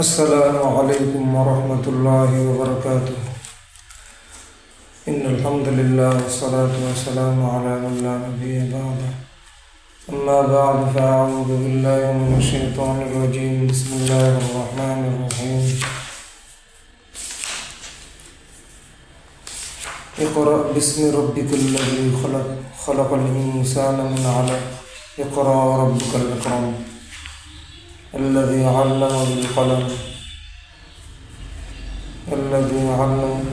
السلام عليكم ورحمة الله وبركاته. إن الحمد لله والصلاة والسلام على من لا نبي بعده. أما بعد فأعوذ بالله من الشيطان الرجيم. بسم الله الرحمن الرحيم. اقرأ باسم ربك الذي خلق خلق الإنسان من علق. اقرأ ربك الأكرم. الذي علم بالقلم الذي علم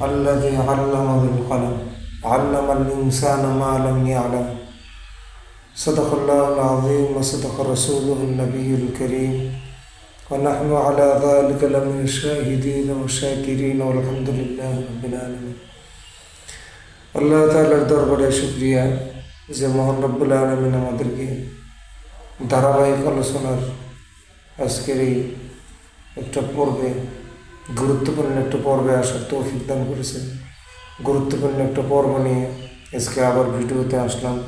الذي علم بالقلم علم الإنسان ما لم يعلم صدق الله العظيم وصدق رسوله النبي الكريم ونحن على ذلك لمن الشاهدين والشاكرين والحمد لله رب العالمين আল্লাহ তাআলার দরবারে শুক্রিয়া যে মোহন রব্বুল আলমিন আমাদেরকে ধারাবাহিক আলোচনার আজকের এই একটা পর্বে, গুরুত্বপূর্ণ একটা পর্বে আসার তৌফিক দান করেছেন। গুরুত্বপূর্ণ একটা পর্ব নিয়ে আজকে আবার ভিডিওতে আসলাম।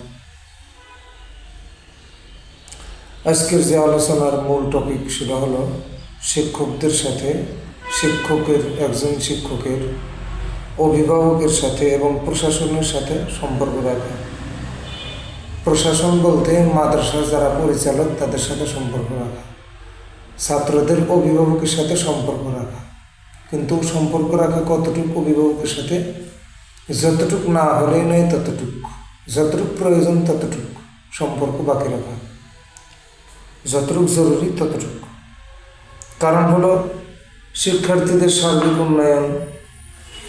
আজকের যে আলোচনার মূল টপিক সেটা হলো শিক্ষকদের সাথে, শিক্ষকের, একজন শিক্ষকের, অভিভাবকের সাথে এবং প্রশাসনের সাথে সম্পর্ক রাখা। প্রশাসন বলতে মাদ্রাসার যারা পরিচালক, তাদের সাথে সম্পর্ক রাখা। ছাত্রদের অভিভাবকের সাথে সম্পর্ক রাখা। কিন্তু সম্পর্ক রাখা কতটুকু অভিভাবকের সাথে? যতটুকু না হলেই নয় ততটুকু। যতটুকু প্রয়োজন ততটুকু সম্পর্ক বাকি রাখা। যতটুকু জরুরি ততটুকু। কারণ হলো, শিক্ষার্থীদের সার্বিক উন্নয়ন,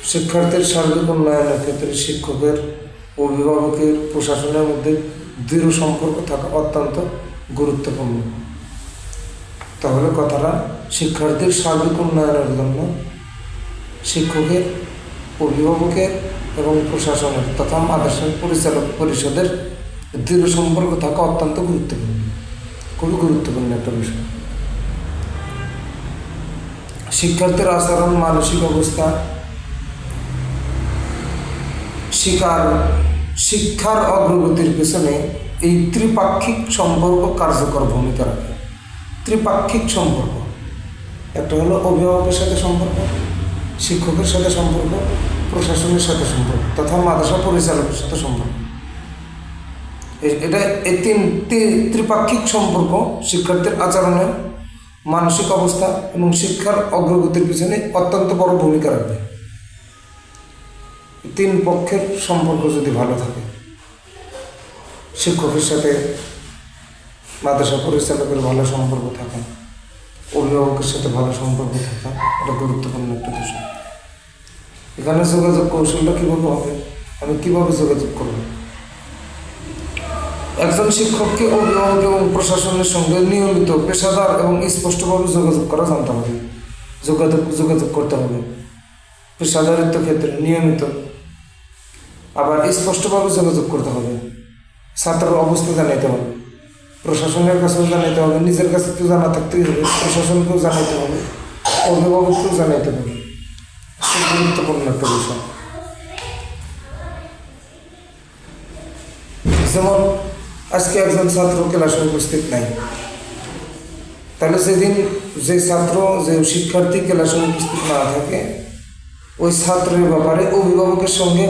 শিক্ষার্থীর সার্বিক উন্নয়নের ক্ষেত্রে শিক্ষকের, অভিভাবকের, প্রশাসনের মধ্যে দৃঢ় সম্পর্ক থাকা অত্যন্ত গুরুত্বপূর্ণ। তাহলে কথাটা শিক্ষার্থীর সার্বিক উন্নয়নের জন্য শিক্ষকের, অভিভাবকের এবং প্রশাসনের তথা মাদ্রাসার পরিচালক পরিষদের দৃঢ় সম্পর্ক থাকা অত্যন্ত গুরুত্বপূর্ণ। খুবই গুরুত্বপূর্ণ একটা বিষয়। শিক্ষার্থীর আচরণ, মানসিক অবস্থা, শিকার, শিক্ষার অগ্রগতির পেছনে এই ত্রিপাক্ষিক সম্পর্ক কার্যকর ভূমিকা রাখে। ত্রিপাক্ষিক সম্পর্ক। একটা হলো অভিভাবকের সাথে সম্পর্ক, শিক্ষকের সাথে সম্পর্ক, প্রশাসনের সাথে সম্পর্ক, তথা মাদ্রাসা পরিচালকের সাথে সম্পর্ক। এটা এই তিন ত্রিপাক্ষিক সম্পর্ক শিক্ষার্থীর আচরণে মানসিক অবস্থা এবং শিক্ষার অগ্রগতির পিছনে অত্যন্ত বড় ভূমিকা রাখবে। তিন পক্ষের সম্পর্ক যদি ভালো থাকে, শিক্ষকের সাথে মাদ্রাসা পরিচালকের ভালো সম্পর্ক থাকা, অভিভাবকের সাথে ভালো সম্পর্ক থাকা, এটা গুরুত্বপূর্ণ একটা বিষয়। এখানে যোগাযোগ কৌশলটা কীভাবে হবে? আমি কীভাবে যোগাযোগ করব? একজন শিক্ষককে অভিভাবক এবং প্রশাসনের সঙ্গে নিয়মিত পেশাদার এবং স্পষ্টভাবে যোগাযোগ করা জানতে হবে। যোগাযোগ যোগাযোগ করতে হবে। পেশাদারিত্ব ক্ষেত্রে নিয়মিত আবার স্পষ্টভাবে যোগাযোগ করতে হবে। ছাত্রের অবস্থা জানাইতে হবে। প্রশাসনের কাছেও জানাইতে হবে, নিজের কাছে তো জানা থাকতেই হবে, প্রশাসনকেও জানাইতে হবে, অভিভাবককেও জানাইতে হবে। গুরুত্বপূর্ণ একটা বিষয়। যেমন, আজকে একজন ছাত্র ক্লাসে উপস্থিত নাই। তাহলে সেদিন যে ছাত্র, যে শিক্ষার্থী ক্লাসে উপস্থিত না থাকে, ওই ছাত্রের ব্যাপারে অভিভাবকের সঙ্গে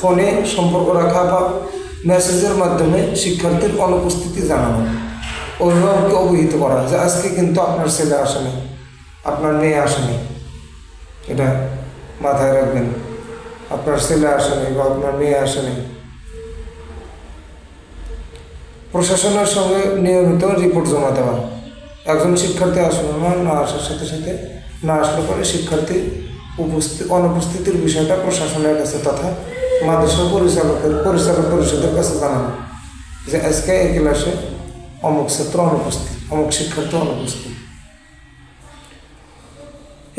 ফোনে সম্পর্ক রাখা বা মেসেজের মাধ্যমে শিক্ষার্থীর অনুপস্থিতি জানানো। অভিভাবককে অবহিত করা যে আজকে কিন্তু আপনার ছেলে আসেনি, আপনার মেয়ে আসেনি। এটা মাথায় রাখবেন। আপনার ছেলে আসেনি বা আপনার মেয়ে আসেনি। প্রশাসনের সঙ্গে নিয়মিত রিপোর্ট জমা দেওয়া। একজন শিক্ষার্থী আসলো না না আসার সাথে সাথে না আসলে পরে শিক্ষার্থী উপস্থিত অনুপস্থিতির বিষয়টা প্রশাসনের কাছে তথা মাদ্রাসা পরিচালকের পরিচালক পরিষদের কাছে জানানো যে আজকে এই ক্লাসে অমুক ছাত্র অনুপস্থিত, অমুক শিক্ষার্থী অনুপস্থিত।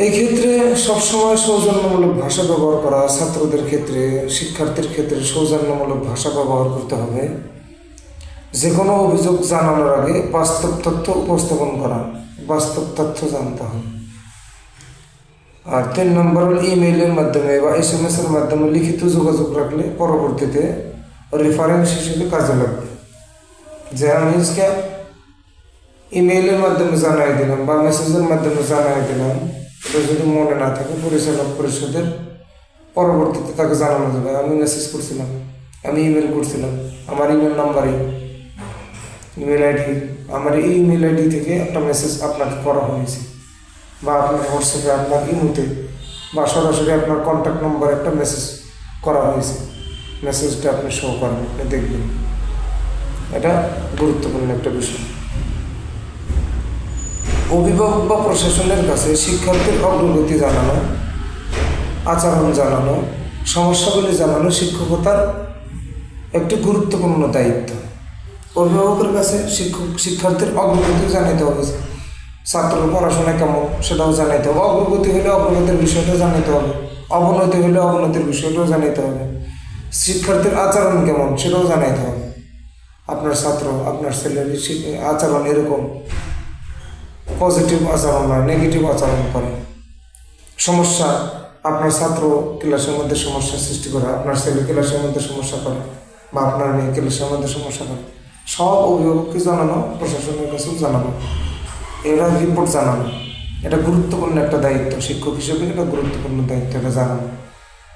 এই ক্ষেত্রে সবসময় সৌজন্যমূলক ভাষা ব্যবহার করা ছাত্রদের ক্ষেত্রে, শিক্ষার্থীর ক্ষেত্রে সৌজন্যমূলক ভাষা ব্যবহার করতে হবে। যে কোনো অভিযোগ জানানোর আগে বাস্তব তথ্য উপস্থাপন করা, বাস্তব তথ্য জানতে হবে। আর তিন নম্বর ইমেইলের মাধ্যমে বা এস এম এস এর মাধ্যমে লিখিত যোগাযোগ রাখলে পরবর্তীতে রেফারেন্স হিসেবে কাজে লাগবে। যে আমি ইমেইলের মাধ্যমে জানাই দিলাম বা মেসেজের মাধ্যমে জানাই দিলাম যদি মনে না থাকে পরিচালক পরিষদের পরবর্তীতে তাকে জানানো যাবে। আমি মেসেজ করছিলাম, আমি ইমেল করছিলাম, আমার ইমেল নাম্বারে ইমেল আইডি আমার এই ইমেল আইডি থেকে একটা মেসেজ আপনাকে করা হয়েছে। বা আপনার হোয়াটসঅ্যাপে আপনার ইমোতে বা সরাসরি আপনার কন্ট্যাক্ট নম্বরে একটা মেসেজ করা হয়েছে। মেসেজটা আপনি শো করেন, আপনি দেখবেন। এটা গুরুত্বপূর্ণ একটা বিষয়। অভিভাবক বা প্রশাসনের কাছে শিক্ষার্থীর অগ্রগতি জানানো, আচরণ জানানো, সমস্যাগুলি জানানো শিক্ষকতার একটি গুরুত্বপূর্ণ দায়িত্ব। অভিভাবকের কাছে শিক্ষক শিক্ষার্থীর অগ্রগতি জানাইতে হবে। ছাত্রের পড়াশোনা কেমন সেটাও জানাইতে হবে। অগ্রগতি হলে অগ্রগতির বিষয়টাও জানাইতে হবে। অবনতি হলে অবনতির বিষয়টাও জানাইতে হবে। শিক্ষার্থীর আচরণ কেমন সেটাও জানাইতে হবে। আপনার ছাত্র, আপনার ছেলের আচরণ এরকম। পজিটিভ আচরণ নয়, নেগেটিভ আচরণ করে। সমস্যা, আপনার ছাত্র ক্লাসের মধ্যে সমস্যা সৃষ্টি করে, আপনার ছেলে ক্লাসের মধ্যে সমস্যা করে বা আপনার মেয়ে ক্লাসের মধ্যে সমস্যা করে। সব অভিভাবককে জানানো, প্রশাসনের কাছেও জানানো। এরা রিপোর্ট জানানো। এটা গুরুত্বপূর্ণ একটা দায়িত্ব। শিক্ষক হিসেবে এটা গুরুত্বপূর্ণ দায়িত্ব, এটা জানানো।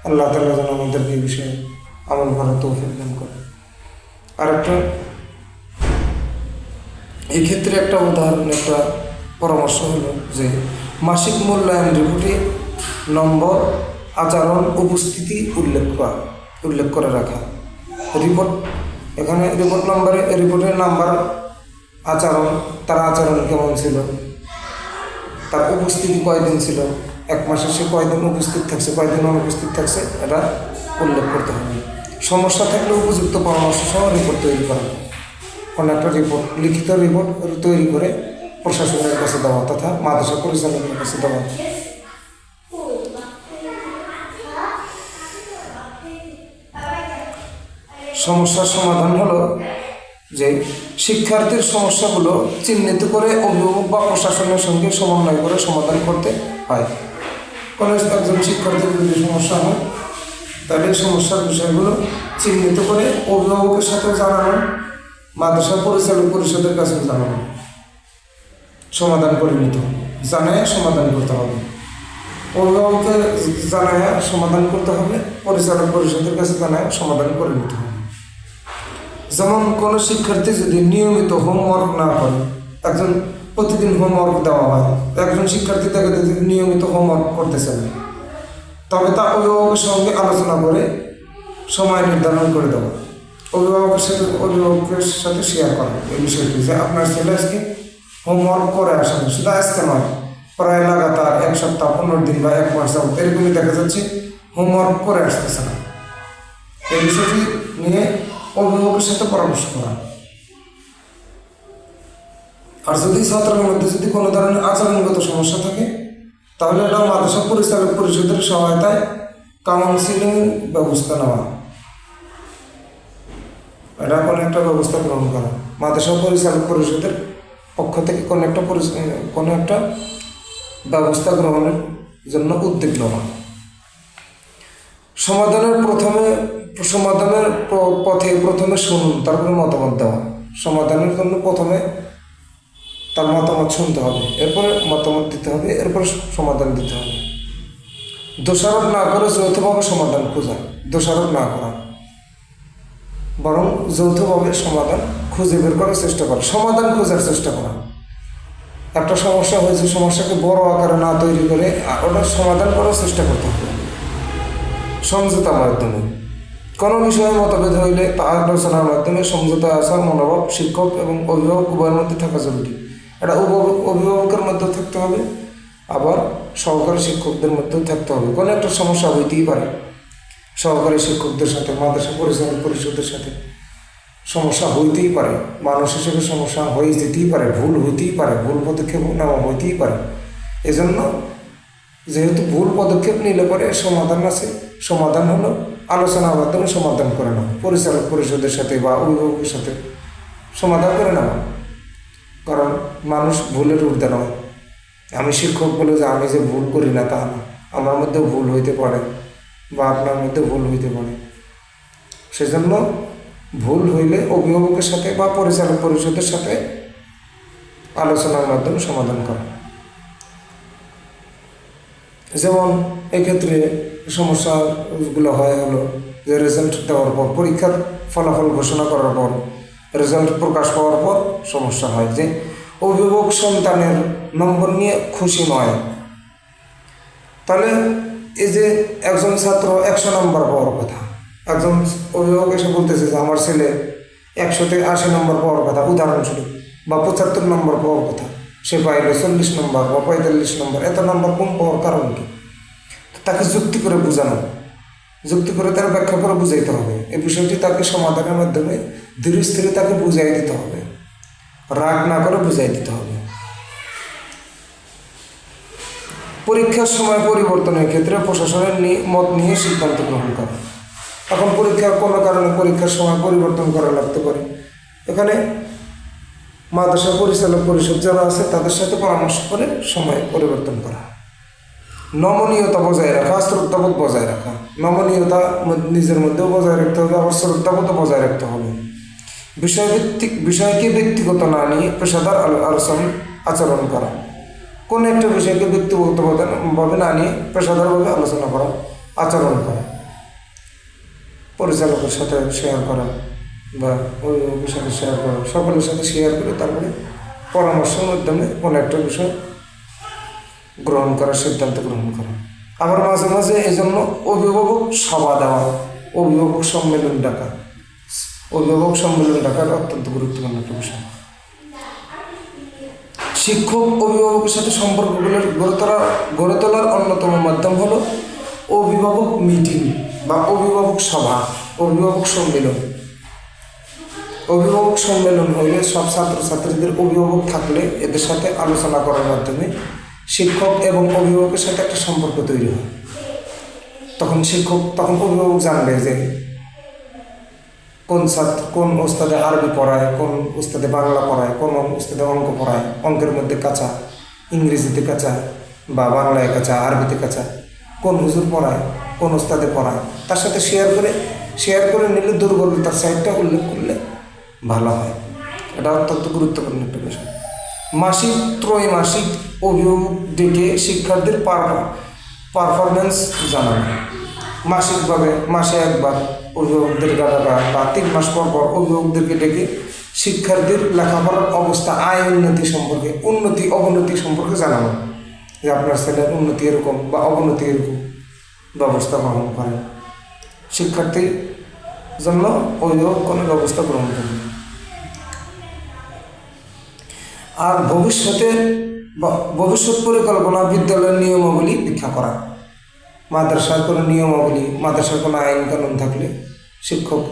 আল্লাহ তালা যেন আমাদেরকে এই বিষয়ে আমল করার তৌফিক দান করে। আরেকটা এই ক্ষেত্রে একটা উদাহরণ, একটা পরামর্শ হলো যে মাসিক মূল্যায়ন রিপোর্টে নম্বর, আচরণ, উপস্থিতি উল্লেখ করা, উল্লেখ করে রাখা। রিপোর্ট এখানে রিপোর্ট নম্বরে রিপোর্টের নাম্বার আচরণ, তার আচরণ কেমন ছিল? তার উপস্থিতি কয়দিন ছিল? এক মাসে সে কয়দিন উপস্থিত থাকছে, কয়দিন অনুপস্থিত থাকছে, এটা উল্লেখ করতে হবে। সমস্যা থাকলে উপযুক্ত পরামর্শ সহ রিপোর্ট তৈরি করা। কোনো একটা রিপোর্ট লিখিত রিপোর্ট তৈরি করে প্রশাসনের কাছে দেওয়া তথা মাদ্রাসা পরিচালকের কাছে দেওয়া। সমস্যার সমাধান হলো যে শিক্ষার্থীর সমস্যাগুলো চিহ্নিত করে অভিভাবক বা প্রশাসনের সঙ্গে সমন্বয় করে সমাধান করতে হয়। কোনো একজন শিক্ষার্থীর যদি সমস্যা হয়, তাহলে সমস্যার বিষয়গুলো চিহ্নিত করে অভিভাবকের সাথে জানানো, মাদ্রাসা পরিচালক পরিষদের কাছে জানানো। সমাধান করে নিতে জানায় সমাধান করতে হবে। অভিভাবককে জানায় সমাধান করতে হবে, পরিচালক পরিষদের কাছে জানায় সমাধান করে নিতে হবে। যেমন কোনো শিক্ষার্থী যদি নিয়মিত হোমওয়ার্ক না করে, একজন প্রতিদিন হোমওয়ার্ক দেওয়া হয় একজন শিক্ষার্থী তাকে যদি নিয়মিত হোমওয়ার্ক করতেছে না তবে তা অভিভাবকের সঙ্গে আলোচনা করে সময় নির্ধারণ করে দেওয়া। অভিভাবকের সাথে অভিভাবকের সাথে শেয়ার করা। এই বিষয়টি যে আপনার ছেলে আজকে হোমওয়ার্ক করে আসেন, শুধু আজকে নয়, প্রায় লাগাতার এক সপ্তাহ, পনেরো দিন বা এক মাস যাবত এরকমই দেখা যাচ্ছে হোমওয়ার্ক করে আসতেছে না। এই বিষয়টি নিয়ে অভিভাবকের সাথে পরামর্শ করা। আর যদি ছাত্রের মধ্যে যদি কোনো ধরনের আচরণগত সমস্যা থাকে, তাহলে এটা মাদ্রাসা পরিচালক পরিষদের সহায়তায় কাউন্সিলিং ব্যবস্থা নেওয়া। এটা কোনো একটা ব্যবস্থা গ্রহণ করা। মাদ্রাসা পরিচালক পরিষদের পক্ষ থেকে কোনো একটা কোনো একটা ব্যবস্থা গ্রহণের জন্য উদ্যোগ নেওয়া। সমাধানের প্রথমে, সমাধানের পথে প্রথমে শুনুন, তারপরে মতামত দেওয়া। সমাধানের জন্য প্রথমে তার মতামত শুনতে হবে, এরপরে মতামত দিতে হবে, এরপরে সমাধান দিতে হবে। দোষারোপ না করে যৌথভাবে সমাধান খোঁজা, দোষারোপ না করা। বরং যৌথভাবে সমাধান খুঁজে বের করার চেষ্টা করা, সমাধান খোঁজার চেষ্টা করা। একটা সমস্যা হয়েছে, সমস্যাকে বড় আকারে না তৈরি করে ওটার সমাধান করার চেষ্টা করতে হবে। সমঝোতার মাধ্যমে। কোনো বিষয়ে মতভেদ হইলে তা আলোচনার মাধ্যমে সমঝোতা আসার মনোভাব, শিক্ষক এবং অভিভাবক উভয়ের মধ্যে থাকা জরুরি। এটা অভিভাবকের মধ্যে থাকতে হবে, আবার সহকারী শিক্ষকদের মধ্যেও থাকতে হবে। কোনো একটা সমস্যা হইতেই পারে। সহকারী শিক্ষকদের সাথে, মাদ্রাসা পরিচালক পরিষদের সাথে সমস্যা হইতেই পারে। মানুষ হিসেবে সমস্যা হয়ে যেতেই পারে, ভুল হইতেই পারে, ভুল পদক্ষেপ নেওয়া হইতেই পারে। এজন্য যেহেতু ভুল পদক্ষেপ নিলে পরে সমাধান আছে। সমাধান হলো আলোচনার মাধ্যমে সমাধান করে নেওয়া পরিচালক পরিষদের সাথে বা অভিভাবকের সাথে সমাধান করে নেওয়া কারণ মানুষ ভুলের ঊর্ধ্বে নয়। আমি শিক্ষক বলে যে আমি যে ভুল করি না তা না। আমার মধ্যে ভুল হইতে পারে বা আপনার মধ্যে ভুল হইতে পারে। সেজন্য ভুল হইলে অভিভাবকের সাথে বা পরিচালক পরিষদের সাথে আলোচনার মাধ্যমে সমাধান করা। যেমন এক্ষেত্রে সমস্যাগুলো হয় হলো যে রেজাল্ট দেওয়ার পর, পরীক্ষার ফলাফল ঘোষণা করার পর রেজাল্ট প্রকাশ পাওয়ার পর সমস্যা হয় যে অভিভাবক সন্তানের নম্বর নিয়ে খুশি নয়। তাহলে এই যে একজন ছাত্র একশো নম্বর পাওয়ার কথা, একজন অভিভাবক এসে বলতেছে যে আমার ছেলে একশোতে আশি নম্বর পাওয়ার কথা, উদাহরণস্বরূপ, বা পঁচাত্তর নম্বর পাওয়ার কথা। সে পাইলে চল্লিশ নম্বর বা পঁয়তাল্লিশ নম্বর, এত নম্বর কম পাওয়ার কারণ কি? তাকে যুক্তি করে বোঝানো। যুক্তি করে তার ব্যাখ্যা করে বুঝাইতে হবে। এই বিষয়টি তাকে সমাধানের মাধ্যমে ধীরে স্থিরে তাকে বুঝাই দিতে হবে। রাগ না করে বুঝাই দিতে হবে। পরীক্ষার সময় পরিবর্তনের ক্ষেত্রে প্রশাসনের মত নিয়ে সিদ্ধান্ত গ্রহণ করা। এখন পরীক্ষার কোনো কারণে পরীক্ষার সময় পরিবর্তন করা লাগতে পারে। এখানে মাদ্রাসা পরিচালক পরিষদ যারা আছে, তাদের সাথে পরামর্শ করে সময় পরিবর্তন করা। নমনীয়তা বজায় রাখা, শ্রদ্ধাবোধ বজায় রাখা। নমনীয়তা নিজের মধ্যেও বজায় রাখতে হবে, আবার শ্রদ্ধাবোধও বজায় রাখতে হবে। বিষয়ভিত্তিক বিষয়কে ব্যক্তিগত না নিয়ে পেশাদার আলো- আলোচনা, আচরণ করা। কোন একটা বিষয়কে ব্যক্তিগতভাবে না নিয়ে পেশাদারভাবে আলোচনা করা, আচরণ করা। পরিচালকের সাথে শেয়ার করা। বা অভিভাবকের সাথে শেয়ার করা, সকলের সাথে শেয়ার করে তারপরে পরামর্শের মাধ্যমে কোনো একটা বিষয় গ্রহণ করার সিদ্ধান্ত গ্রহণ করা। আবার মাঝে মাঝে এই জন্য অভিভাবক সভা দেওয়া, অভিভাবক সম্মেলন ডাকা। অভিভাবক সম্মেলন ডাকার অত্যন্ত গুরুত্বপূর্ণ একটা বিষয়। শিক্ষক অভিভাবকের সাথে সম্পর্কগুলো গড়ে তোলা, গড়ে তোলার অন্যতম মাধ্যম হলো অভিভাবক মিটিং বা অভিভাবক সভা, অভিভাবক সম্মেলন। অভিভাবক সম্মেলন হইলে সব ছাত্রছাত্রীদের অভিভাবক থাকলে এদের সাথে আলোচনা করার মাধ্যমে শিক্ষক এবং অভিভাবকের সাথে একটা সম্পর্ক তৈরি হয়। তখন শিক্ষক, তখন অভিভাবক জানবে যে কোন ছাত্র, কোন ওস্তাদে আরবি পড়ায়, কোন ওস্তাদে বাংলা পড়ায়, কোন ওস্তাদে অঙ্ক পড়ায়, অঙ্কের মধ্যে কাঁচা, ইংরেজিতে কাঁচা বা বাংলায় কাঁচা, আরবিতে কাঁচা, কোন হুজুর পড়ায়, কোন ওস্তাদে পড়ায়, তার সাথে শেয়ার করে শেয়ার করে নিলে দুর্বলতার সাইডটা উল্লেখ করলে ভালো হয়। এটা অত্যন্ত গুরুত্বপূর্ণ একটা বিষয়। মাসিক ত্রৈমাসিক অভিভাবক ডেকে শিক্ষার্থীর পারফরমেন্স জানানো। মাসিকভাবে মাসে একবার অভিভাবকদের ডাকা বা তিন মাস পর পর অভিভাবকদেরকে ডেকে শিক্ষার্থীর লেখাপড়ার অবস্থা, আয় উন্নতি সম্পর্কে, উন্নতি, অবনতি সম্পর্কে জানানো। যে আপনার ছেলের উন্নতি এরকম বা অবনতি এরকম ব্যবস্থা গ্রহণ করেন। শিক্ষার্থীর জন্য অভিভাবক কোনো ব্যবস্থা গ্রহণ করবে আর ভবিষ্যতে বা- ভবিষ্যৎ পরিকল্পনা বিদ্যালয়ের নিয়মাবলী ব্যাখ্যা করা। মাদ্রাসার কোনো নিয়মাবলী মাদ্রাসার কোনো আইন কানুন থাকলে শিক্ষক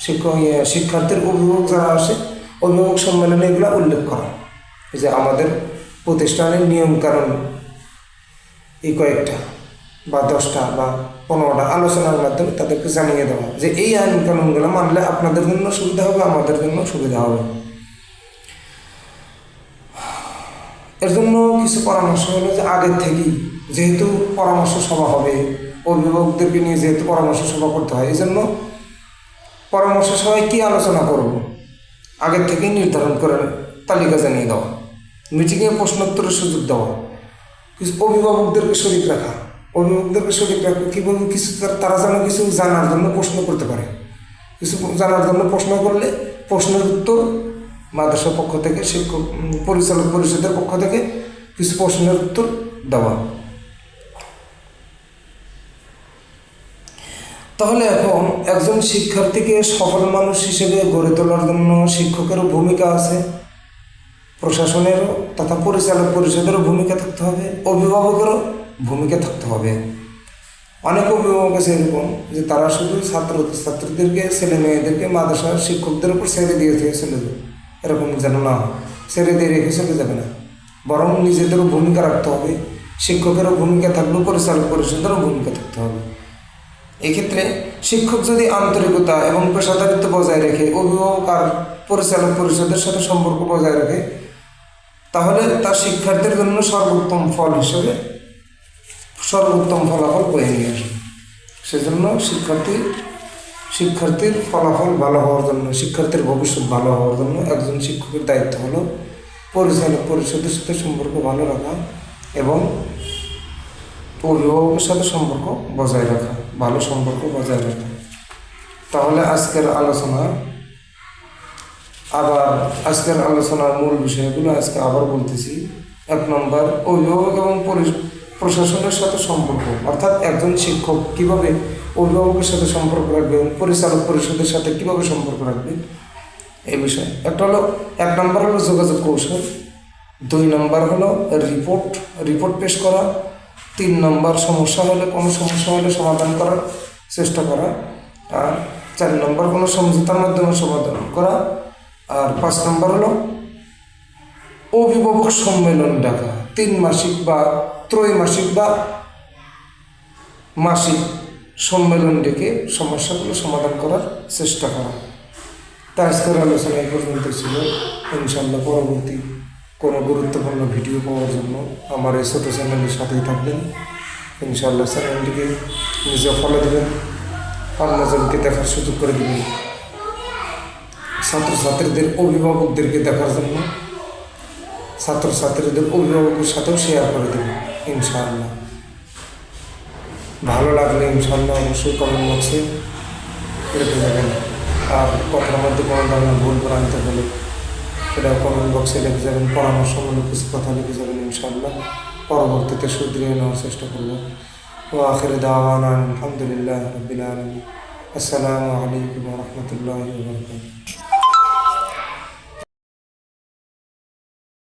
শিক্ষক ইয়ে, শিক্ষার্থীর অভিভাবক যারা আসে অভিভাবক সম্মেলনে এগুলো উল্লেখ করা। যে আমাদের প্রতিষ্ঠানের নিয়ম কানুন এই কয়েকটা বা দশটা বা পনেরোটা আলোচনার মাধ্যমে তাদেরকে জানিয়ে দেওয়া। যে এই আইন কানুনগুলো মানলে আপনাদের জন্য সুবিধা হবে আমাদের জন্য সুবিধা হবে। এর জন্য কিছু পরামর্শ হলো যে আগের থেকেই, যেহেতু পরামর্শ সভা হবে, অভিভাবকদেরকে নিয়ে যেহেতু পরামর্শ সভা করতে হয় এই জন্য পরামর্শ সভায় কী আলোচনা করব? আগের থেকেই নির্ধারণ করে তালিকা জানিয়ে দেওয়া, মিটিংয়ে প্রশ্নোত্তরের সুযোগ দেওয়া, কিছু অভিভাবকদেরকে শরিক রাখা, অভিভাবকদেরকে শরিক রাখা কীভাবে কিছু তারা যেন কিছু জানার জন্য প্রশ্ন করতে পারে। কিছু জানার জন্য প্রশ্ন করলে প্রশ্নের উত্তর মাদ্রাসার পক্ষ থেকে শিক্ষক পরিচালক পরিষদের পক্ষ থেকে কিছু প্রশ্নের উত্তর দেওয়া। তাহলে এখন একজন শিক্ষার্থীকে সফল মানুষ হিসেবে গড়ে তোলার জন্য শিক্ষকেরও ভূমিকা আছে, প্রশাসনেরও তথা পরিচালক পরিষদেরও ভূমিকা থাকতে হবে, অভিভাবকেরও ভূমিকা থাকতে হবে। অনেক অভিভাবক আছে এরকম যে তারা শুধু ছাত্র ছাত্রীদেরকে ছেলে মেয়েদেরকে মাদ্রাসার শিক্ষকদের উপর ছেড়ে দিয়ে যাবে এরকম যেন না। ছেড়ে দিয়ে রেখে চলে যাবে না। বরং নিজেদেরও ভূমিকা রাখতে হবে। শিক্ষকেরও ভূমিকা থাকবে, পরিচালক পরিষদেরও ভূমিকা থাকতে হবে। এক্ষেত্রে শিক্ষক যদি আন্তরিকতা এবং পেশাদারিত্ব বজায় রেখে অভিভাবক আর পরিচালক পরিষদের সাথে সম্পর্ক বজায় রাখে, তাহলে তার শিক্ষার্থীর জন্য সর্বোত্তম ফল হিসেবে সর্বোত্তম ফলাফল বয়ে নিয়ে আসবে। সেজন্য শিক্ষার্থী শিক্ষার্থীর ফলাফল ভালো হওয়ার জন্য, শিক্ষার্থীর ভবিষ্যৎ ভালো হওয়ার জন্য একজন শিক্ষকের দায়িত্ব হলো পরিচালক পরিষদের সাথে সম্পর্ক ভালো রাখা এবং অভিভাবকের সাথে সম্পর্ক বজায় রাখা, ভালো সম্পর্ক বজায় রাখা। তাহলে আজকের আলোচনা আবার, আজকের আলোচনার মূল বিষয়গুলো আজকে আবার বলতেছি। এক নম্বর, অভিভাবক এবং পরি- প্রশাসনের সাথে সম্পর্ক, অর্থাৎ একজন শিক্ষক কীভাবে অভিভাবকের সাথে সম্পর্ক রাখবে এবং পরিচালক পরিষদের সাথে কীভাবে সম্পর্ক রাখবে? এই বিষয়ে। একটা হলো, এক নম্বর হলো যোগাযোগ কৌশল, দুই নম্বর হলো রিপোর্ট রিপোর্ট পেশ করা, তিন নম্বর সমস্যা হলে কোনো সমস্যা হলে সমাধান করার চেষ্টা করা, আর চার নম্বর কোনো সমঝোতার মাধ্যমে সমাধান করা, আর পাঁচ নম্বর হলো অভিভাবক সম্মেলন ডাকা, তিন মাসিক বা ত্রৈমাসিক বা মাসিক। সম্মেলন ডেকে সমস্যাগুলো সমাধান করার চেষ্টা করা। তা আজকের আলোচনা এই পর্যন্ত ছিল। ইনশাল্লাহ পরবর্তী কোনো গুরুত্বপূর্ণ ভিডিও পাওয়ার জন্য আমার এই ছোটো চ্যানেলের সাথেই থাকবেন। ইনশাল্লাহ চ্যানেলটিকে নিজে ফলো দেবেন, অন্যজনকে দেখার সুযোগ করে দেবেন। ছাত্রছাত্রীদের অভিভাবকদেরকে দেখার জন্য, ছাত্রছাত্রীদের অভিভাবকের সাথেও শেয়ার করে দেবেন, ইনশাআল্লাহ। ভালো লাগলে ইনশাল্লাহ অবশ্যই কমেন্ট বক্সে লিখে যাবেন আর কথার মধ্যে কোনো ধরনের ভুল ভ্রান্তি হলে সেটা কমেন্ট বক্সে লিখে যাবেন, পরামর্শমূলক কিছু কথা লিখে যাবেন ইনশাল্লাহ পরবর্তীতে শুধরিয়ে নেওয়ার চেষ্টা করব। ও আখের দাওয়ান আলহামদুলিল্লাহ রবিল আলমী আসসালামু আলাইকুম রহমতুল্লাহ